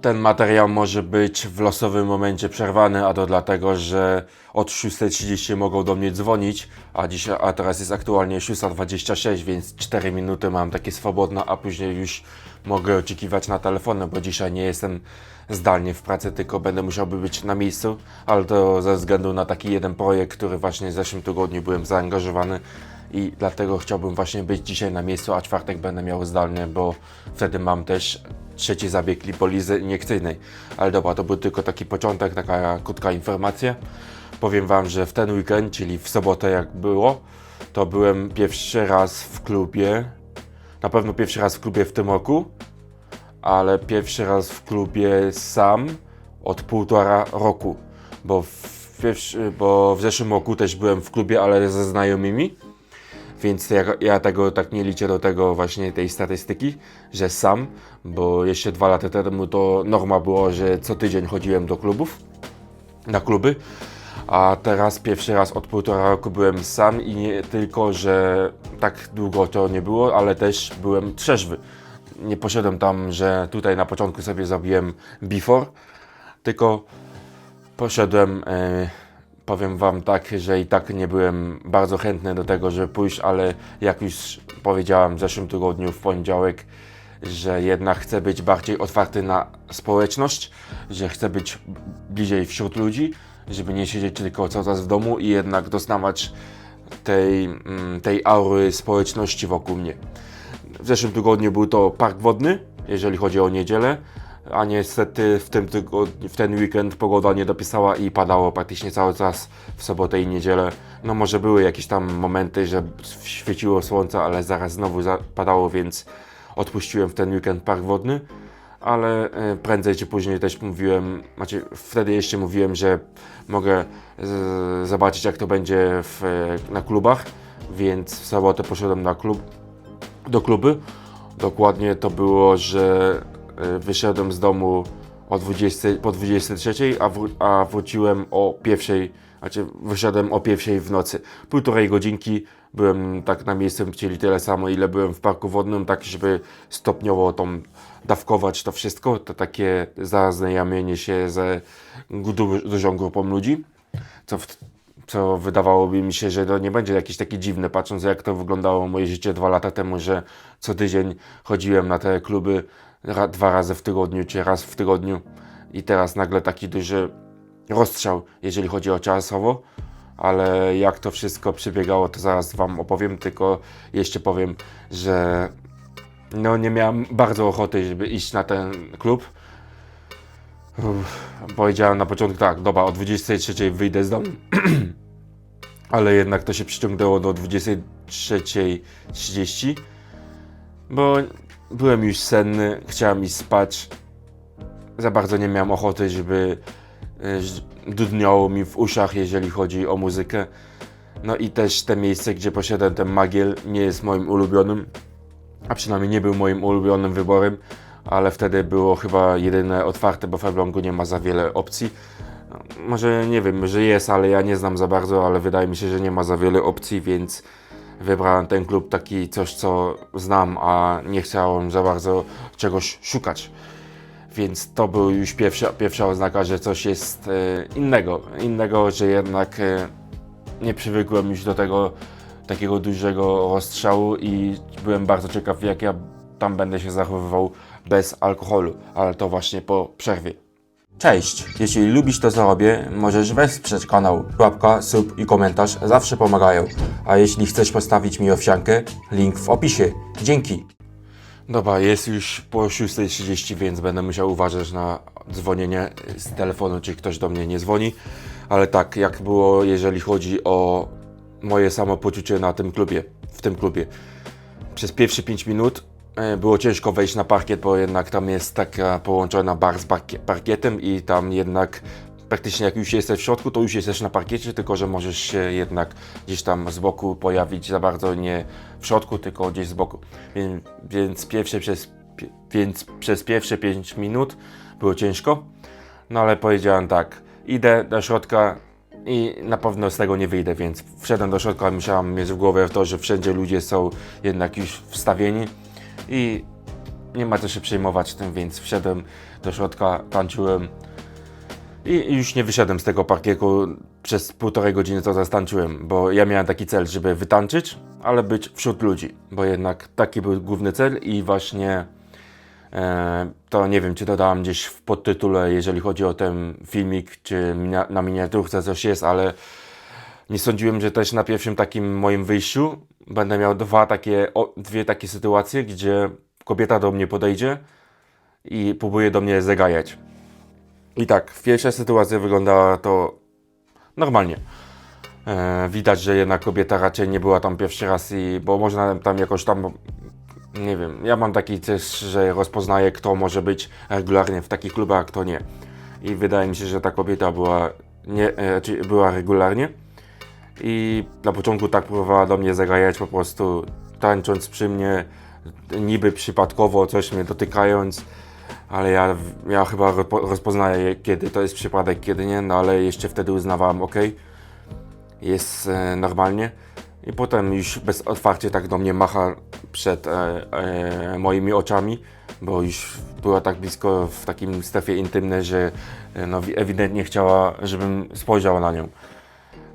ten materiał może być w losowym momencie przerwany, a to dlatego, że od 6.30 mogą do mnie dzwonić, a, dzisiaj, a teraz jest aktualnie 6.26, więc 4 minuty mam takie swobodne, a później już mogę oczekiwać na telefony, bo dzisiaj nie jestem zdalnie w pracy, tylko będę musiałby być na miejscu, ale to ze względu na taki jeden projekt, który właśnie w zeszłym tygodniu byłem zaangażowany i dlatego chciałbym właśnie być dzisiaj na miejscu, a czwartek będę miał zdalnie, bo wtedy mam też trzeci zabieg lipolizy iniekcyjnej. Ale dobra, to był tylko taki początek, taka krótka informacja. Powiem Wam, że w ten weekend, czyli w sobotę jak było, to byłem pierwszy raz w klubie, na pewno pierwszy raz w klubie w tym roku, ale pierwszy raz w klubie sam od półtora roku, bo w, bo w zeszłym roku też byłem w klubie, ale ze znajomymi, więc ja, ja tego tak nie liczę do tego właśnie tej statystyki, że sam, bo jeszcze dwa lata temu to norma było, że co tydzień chodziłem do klubów, na kluby, a teraz pierwszy raz od półtora roku byłem sam i nie tylko, że tak długo to nie było, ale też byłem trzeźwy. Nie poszedłem tam, że tutaj na początku sobie zrobiłem before, tylko poszedłem, e, powiem Wam tak, że i tak nie byłem bardzo chętny do tego, żeby pójść, ale jak już powiedziałem w zeszłym tygodniu, w poniedziałek, że jednak chcę być bardziej otwarty na społeczność, że chcę być bliżej wśród ludzi, żeby nie siedzieć tylko cały czas w domu i jednak doznawać tej, mm, tej aury społeczności wokół mnie. W zeszłym tygodniu był to park wodny, jeżeli chodzi o niedzielę, a niestety w, tym w ten weekend pogoda nie dopisała i padało praktycznie cały czas w sobotę i niedzielę. No może były jakieś tam momenty, że świeciło słońce, ale zaraz znowu padało, więc odpuściłem w ten weekend park wodny. Ale e, prędzej czy później też mówiłem, znaczy wtedy jeszcze mówiłem, że mogę z, zobaczyć jak to będzie w, na klubach, więc w sobotę poszedłem na klub, do kluby. Dokładnie to było, że e, wyszedłem z domu o 20, po 23, a, wró- a wróciłem o pierwszej, znaczy wyszedłem o pierwszej w nocy. Półtorej godzinki byłem tak na miejscu, czyli tyle samo, ile byłem w parku wodnym, tak żeby stopniowo tą dawkować to wszystko, to takie zaznajamienie się ze du- dużą grupą ludzi, co co wydawałoby mi się, że to nie będzie jakieś takie dziwne, patrząc jak to wyglądało moje życie dwa lata temu, że co tydzień chodziłem na te kluby dwa razy w tygodniu, czy raz w tygodniu i teraz nagle taki duży rozstrzał, jeżeli chodzi o czasowo, ale jak to wszystko przebiegało, to zaraz Wam opowiem, tylko jeszcze powiem, że no nie miałem bardzo ochoty, żeby iść na ten klub. Uff, powiedziałem na początku tak, dobra, o 23 wyjdę z domu. Ale jednak to się przyciągnęło do 23.30, bo byłem już senny, chciałem iść spać. Za bardzo nie miałem ochoty, żeby ż- dudniało mi w uszach, jeżeli chodzi o muzykę. No i też te miejsce, gdzie poszedłem, ten Magiel, nie jest moim ulubionym a przynajmniej nie był moim ulubionym wyborem, ale wtedy było chyba jedyne otwarte, bo w Elblągu nie ma za wiele opcji. Może nie wiem, że jest, ale ja nie znam za bardzo, ale wydaje mi się, że nie ma za wiele opcji, więc wybrałem ten klub taki coś, co znam, a nie chciałem za bardzo czegoś szukać. Więc to był już pierwsza, pierwsza oznaka, że coś jest e, innego. Innego, że jednak e, nie przywykłem już do tego takiego dużego rozstrzału i byłem bardzo ciekaw, jak ja tam będę się zachowywał bez alkoholu, ale to właśnie po przerwie. Cześć! Jeśli lubisz to, co robię, możesz wesprzeć kanał. Łapka, sub i komentarz zawsze pomagają. A jeśli chcesz postawić mi owsiankę, link w opisie. Dzięki! Dobra, jest już po 6.30, więc będę musiał uważać na dzwonienie z telefonu, czy ktoś do mnie nie dzwoni. Ale tak, jak było, jeżeli chodzi o moje samopoczucie na tym klubie, w tym klubie. Przez pierwsze 5 minut było ciężko wejść na parkiet, bo jednak tam jest taka połączona bar z parkie- parkietem i tam jednak praktycznie jak już jesteś w środku, to już jesteś na parkiecie, tylko że możesz się jednak gdzieś tam z boku pojawić. Za bardzo nie w środku, tylko gdzieś z boku. Więc, więc, pierwsze przez, więc przez pierwsze 5 minut było ciężko, no ale powiedziałem tak, idę do środka i na pewno z tego nie wyjdę, więc wszedłem do środka, musiałem mieć w głowie to, że wszędzie ludzie są jednak już wstawieni i nie ma co się przejmować tym, więc wszedłem do środka, tańczyłem. I już nie wyszedłem z tego parkieku przez półtorej godziny, co zastańczyłem, bo ja miałem taki cel, żeby wytańczyć, ale być wśród ludzi, bo jednak taki był główny cel i właśnie e, to nie wiem, czy dodałem gdzieś w podtytule, jeżeli chodzi o ten filmik, czy minia, na miniaturce coś jest, ale nie sądziłem, że też na pierwszym takim moim wyjściu będę miał dwa takie, dwie takie sytuacje, gdzie kobieta do mnie podejdzie i próbuje do mnie zagajać. I tak, w pierwszej sytuacji wyglądała to normalnie. E, widać, że jednak kobieta raczej nie była tam pierwszy raz i bo można tam jakoś tam nie wiem, ja mam taki też, że rozpoznaję kto może być regularnie w takich klubach, a kto nie. I wydaje mi się, że ta kobieta była nie, e, czy była regularnie. I na początku tak próbowała do mnie zagrać po prostu tańcząc przy mnie, niby przypadkowo coś mnie dotykając, ale ja, ja chyba rozpo- rozpoznaję kiedy to jest przypadek, kiedy nie, no ale jeszcze wtedy uznawałem, ok, jest e, normalnie. I potem już bez otwarcie tak do mnie macha przed e, e, moimi oczami, bo już była tak blisko w takim strefie intymnej, że e, no, ewidentnie chciała, żebym spojrzał na nią.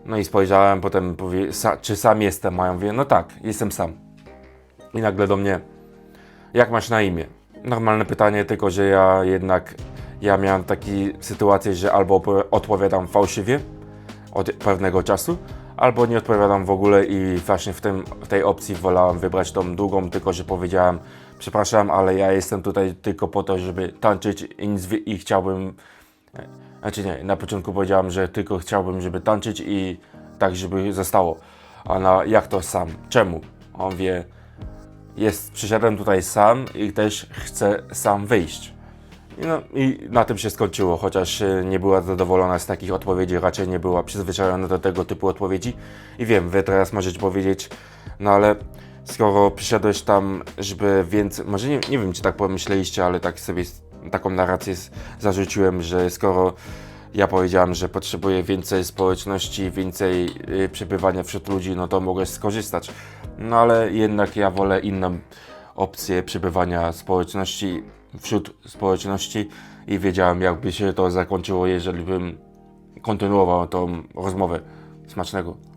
No i spojrzałem, potem powie, czy sam jestem, a ja mówię, no tak, jestem sam. I nagle do mnie, jak masz na imię? Normalne pytanie, tylko że ja jednak, ja miałem takie sytuacje, że albo odpowiadam fałszywie od pewnego czasu, albo nie odpowiadam w ogóle i właśnie w, tym, w tej opcji wolałem wybrać tą długą, tylko że powiedziałem, przepraszam, ale ja jestem tutaj tylko po to, żeby tańczyć i, i chciałbym znaczy nie, na początku powiedziałem, że tylko chciałbym, żeby tańczyć i tak, żeby zostało. A na jak to sam? Czemu? On wie, jest, przyszedłem tutaj sam i też chcę sam wyjść. I, no, I na tym się skończyło, chociaż e, nie była zadowolona z takich odpowiedzi, raczej nie była przyzwyczajona do tego typu odpowiedzi. I wiem, wy teraz możecie powiedzieć, no ale skoro przyszedłeś tam, żeby więcej, może nie, nie wiem, czy tak pomyśleliście, ale tak sobie taką narrację zarzuciłem, że skoro ja powiedziałem, że potrzebuję więcej społeczności, więcej y, przebywania wśród ludzi, no to mogę skorzystać. No ale jednak ja wolę inną opcję przebywania społeczności wśród społeczności i wiedziałem, jakby się to zakończyło, jeżeli bym kontynuował tą rozmowę. Smacznego.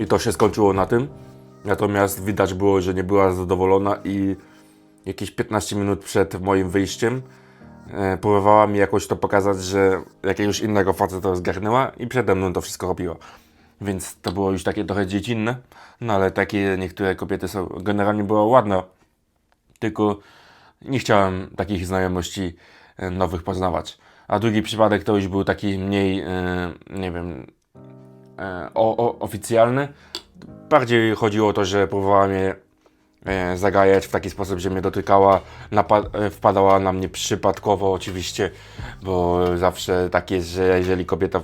I to się skończyło na tym. Natomiast widać było, że nie była zadowolona i jakieś 15 minut przed moim wyjściem e, próbowała mi jakoś to pokazać, że jakiegoś innego faceta zgarnęła i przede mną to wszystko robiła. Więc to było już takie trochę dziecinne, no ale takie niektóre kobiety są, generalnie była ładna, tylko nie chciałem takich znajomości e, nowych poznawać. A drugi przypadek to już był taki mniej, e, nie wiem, o, o, oficjalny. Bardziej chodziło o to, że próbowała mnie e, zagajać w taki sposób, że mnie dotykała, e, wpadała na mnie przypadkowo oczywiście, bo zawsze tak jest, że jeżeli kobieta,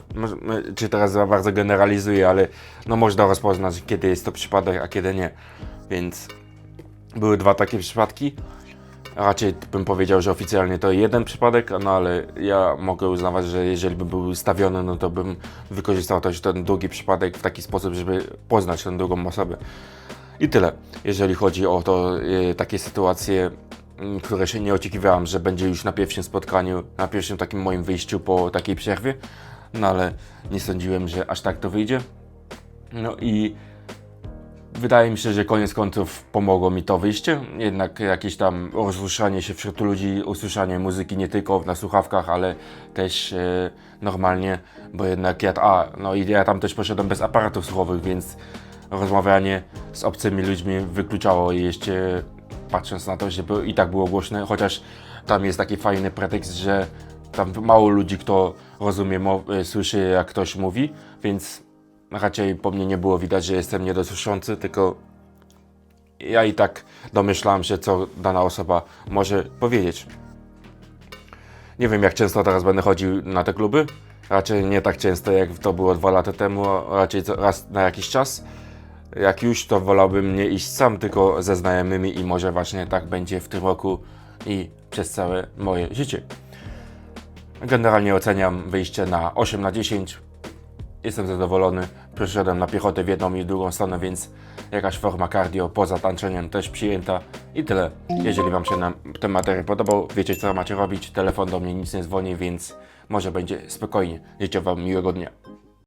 czy teraz za bardzo generalizuję, ale no można rozpoznać, kiedy jest to przypadek, a kiedy nie. Więc były dwa takie przypadki. Raczej bym powiedział, że oficjalnie to jeden przypadek, no ale ja mogę uznawać, że jeżeli by był ustawiony, no to bym wykorzystał też ten drugi przypadek w taki sposób, żeby poznać tę drugą osobę. I tyle, jeżeli chodzi o to, e, takie sytuacje, które się nie oczekiwałem, że będzie już na pierwszym spotkaniu, na pierwszym takim moim wyjściu po takiej przerwie, no ale nie sądziłem, że aż tak to wyjdzie. No i Wydaje mi się, że koniec końców pomogło mi to wyjście. Jednak jakieś tam rozruszanie się wśród ludzi, usłyszanie muzyki nie tylko na słuchawkach, ale też e, normalnie, bo jednak ja, a, no i ja tam też poszedłem bez aparatów słuchowych, więc rozmawianie z obcymi ludźmi wykluczało je jeszcze patrząc na to, że i tak było głośne, chociaż tam jest taki fajny pretekst, że tam mało ludzi, kto rozumie, e, słyszy jak ktoś mówi, więc raczej po mnie nie było widać, że jestem niedosłyszący, tylko ja i tak domyślałem się, co dana osoba może powiedzieć. Nie wiem, jak często teraz będę chodził na te kluby. Raczej nie tak często, jak to było dwa lata temu, raczej raz na jakiś czas. Jak już, to wolałbym nie iść sam, tylko ze znajomymi i może właśnie tak będzie w tym roku i przez całe moje życie. Generalnie oceniam wyjście na 8 na 10. Jestem zadowolony. Przeszedłem na piechotę w jedną i drugą stronę, więc jakaś forma cardio poza tańczeniem też przyjęta. I tyle. Jeżeli Wam się ten materiał podobał, wiecie co macie robić. Telefon do mnie nic nie dzwoni, więc może będzie spokojnie. Życzę Wam miłego dnia.